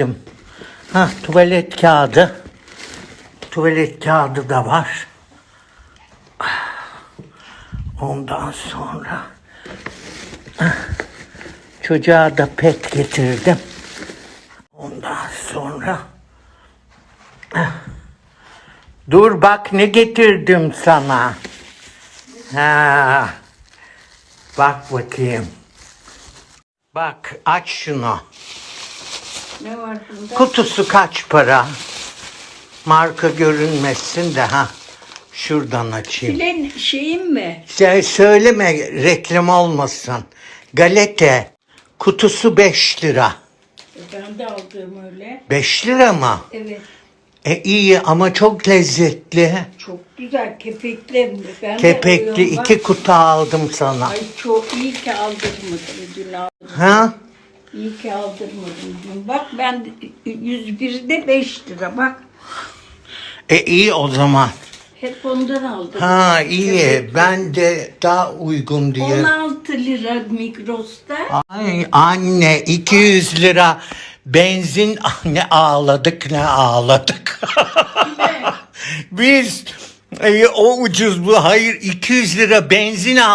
getirdim. Ha tuvalet kağıdı. Tuvalet kağıdı da var. Ondan sonra çocuğa da pet getirdim. Ondan sonra dur bak ne getirdim sana. Ha, bak bakayım. Bak aç şunu. Ne var bunda? Kutusu kaç para? Marka görünmesin de ha. Şuradan açayım. Filen şeyim mi? Sen söyleme reklam olmasın. Galete kutusu 5 lira. E, Ben de aldığım öyle. 5 lira mı? Evet. E iyi ama çok lezzetli. Çok güzel kepekli. Ben Kepekli iki kutu aldım sana. Ay çok iyi ki aldırmadım dün aldım. Ha? İyi ki aldırmadım dün. Bak ben de- 101'de 5 lira bak. E iyi o zaman. Hep ondan aldım. Ha iyi. Ben de daha uygun diye. 16 lira Migros'ta. Ay anne 200 lira benzin Ah, ne ağladık ne ağladık. Biz e, o ucuz bu hayır 200 lira benzin al.